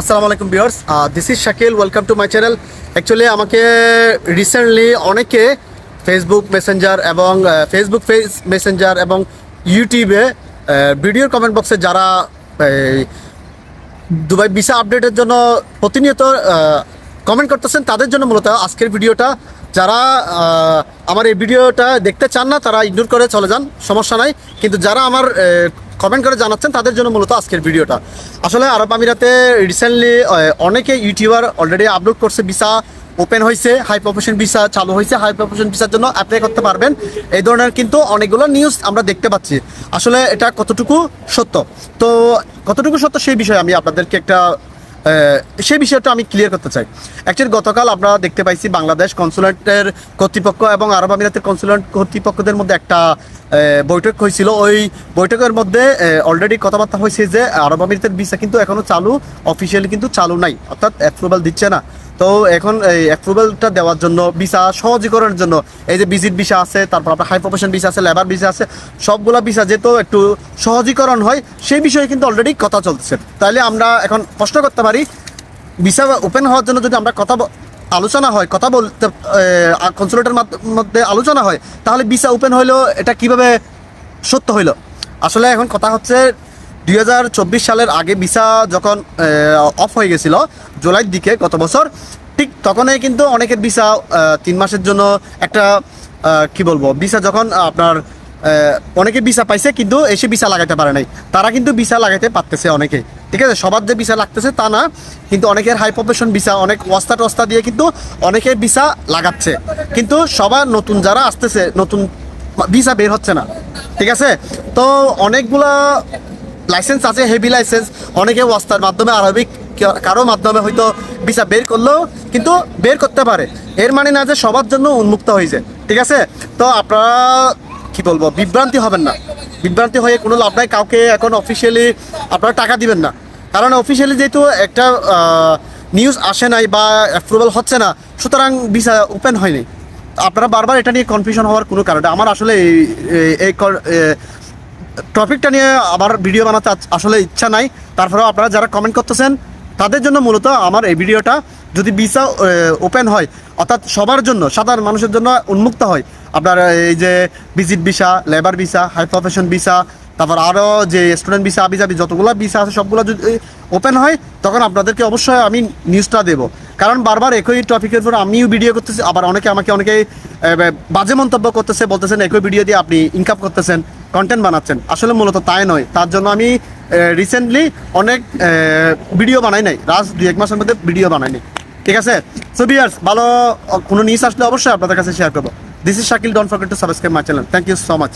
আসসালামু আলাইকুম viewers. This is Shakil welcome to my channel actually আমাকে রিসেন্টলি অনেকে ফেসবুক মেসেঞ্জার এবং ফেসবুক ফেস মেসেঞ্জার এবং ইউটিউবে ভিডিওর কমেন্ট বক্সে যারা দুবাই ভিসা আপডেটের জন্য প্রতিনিয়ত কমেন্ট করতেছেন, তাদের জন্য মূলত আজকের ভিডিওটা যারা আমার এই ভিডিওটা দেখতে চান না, তারা ইগনোর করে চলে যান, সমস্যা নাই। কিন্তু যারা আমার কমেন্ট করে জানাচ্ছেন তাদের জন্য মূলত আজকের ভিডিওটা। আসলে আরব আমিরাতে রিসেন্টলি অনেকে ইউটিউবার অলরেডি আপলোড করছে ভিসা ওপেন হয়েছে হাই প্রফেশন ভিসা চালু হয়েছে হাই প্রফেশন ভিসার জন্য অ্যাপ্লাই করতে পারবেন। এই ধরনের কিন্তু অনেকগুলো নিউজ আমরা দেখতে পাচ্ছি। আসলে এটা কতটুকু সত্য? তো কতটুকু সত্য সেই বিষয়ে আমি আপনাদেরকে একটা সেই বিষয়টা আমি ক্লিয়ার করতে চাই। অ্যাকচুয়ালি গতকাল আমরা দেখতে পাইছি বাংলাদেশ কনসুলেটের কর্তৃপক্ষ এবং আরব আমিরাতের কনসুলেট কর্তৃপক্ষদের মধ্যে একটা বৈঠক হয়েছিল। ওই বৈঠকের মধ্যে অলরেডি কথাবার্তা হয়েছে যে আরব আমিরাতের ভিসা কিন্তু এখনও চালু অফিসিয়ালি কিন্তু চালু নাই। অর্থাৎ অ্যাপ্রুভাল দিচ্ছে না। তো এখন এই অ্যাপ্রুভালটা দেওয়ার জন্য ভিসা সহজীকরণের জন্য, এই যে ভিজিট ভিসা আছে, তারপর আপনার হাই প্রফেশন ভিসা আছে লেবার ভিসা আছে, সবগুলা ভিসা যেহেতু একটু সহজীকরণ হয়, সেই বিষয়ে কিন্তু অলরেডি কথা চলছে। তাহলে আমরা এখন প্রশ্ন করতে পারি ভিসা ওপেন হওয়ার জন্য যদি আমরা কথা আলোচনা হয়, কথা বলতে কনসুলেটের মধ্যে আলোচনা হয়, তাহলে ভিসা ওপেন হইলেও এটা কীভাবে সত্য হইল? আসলে এখন কথা হচ্ছে দুই হাজার চব্বিশ সালের আগে ভিসা যখন অফ হয়ে গেছিল, জুলাইয়ের দিকে গত বছর, ঠিক তখনই কিন্তু অনেকের ভিসা তিন মাসের জন্য একটা কি বলব, ভিসা যখন আপনার অনেকে ভিসা পাইছে কিন্তু এসে ভিসা লাগাইতে পারে নাই। তারা কিন্তু ভিসা লাগাইতে পারতেছে অনেকে। ঠিক আছে, সবার যে ভিসা লাগতেছে তা না, কিন্তু অনেকের হাই প্রফেশন ভিসা, অনেক ওয়াস্তা টস্তা দিয়ে কিন্তু অনেকের ভিসা লাগাচ্ছে। কিন্তু সবার নতুন যারা আসতেছে, নতুন ভিসা বের হচ্ছে না। ঠিক আছে? তো অনেকগুলা লাইসেন্স আছে হেভি লাইসেন্স অনেকে ওয়াস্তার মাধ্যমে, আরবিক কারও মাধ্যমে হয়তো ভিসা বের করলেও কিন্তু বের করতে পারে। এর মানে না যে সবার জন্য উন্মুক্ত হয়েছে, ঠিক আছে? তো আপনারা কি বলব, বিভ্রান্তি হবেন না। বিভ্রান্তি হয়ে কোনো লাভ নাই, কাউকে এখন অফিসিয়ালি আপনারা টাকা দিবেন না। কারণ অফিসিয়ালি যেহেতু একটা নিউজ আসে নাই বা অ্যাপ্রুভাল হচ্ছে না, সুতরাং ভিসা ওপেন হয়নি। আপনারা বারবার এটা নিয়ে কনফিউশন হওয়ার কোনো কারণ আমার আসলে এই- টপিকটা নিয়ে আবার ভিডিও বানাতে আসলে ইচ্ছা নাই। তারপরেও আপনারা যারা কমেন্ট করতেছেন, তাদের জন্য মূলত আমার এই ভিডিওটা যদি ভিসা ওপেন হয়, অর্থাৎ সবার জন্য, সাধারণ মানুষের জন্য উন্মুক্ত হয়। আপনার এই যে visit visa labour visa high profession visa তারপর আরও যে স্টুডেন্ট ভিসা আবি যাবি যতগুলো ভিসা আছে, সবগুলো যদি ওপেন হয়, তখন আপনাদেরকে অবশ্যই আমি নিউজটা দেবো। কারণ বারবার একই টপিকের উপর আমিও ভিডিও করতেছি, আবার অনেকে আমাকে অনেকে বাজে মন্তব্য করতেছে, বলতেছেন, একই ভিডিও দিয়ে আপনি ইনকাম করতেছেন। কন্টেন্ট বানাচ্ছেন। আসলে মূলত তাই নয়। তার জন্য আমি রিসেন্টলি অনেক ভিডিও বানাই নাই। রাজ দুই এক মাসের মধ্যে ভিডিও বানাই নাই। ঠিক আছে? সো বিয়ার্স ভালো, কোনো নিউজ আসলে অবশ্যই আপনাদের কাছে শেয়ার করব। This is Shakil don't forget to subscribe my channel thank you so much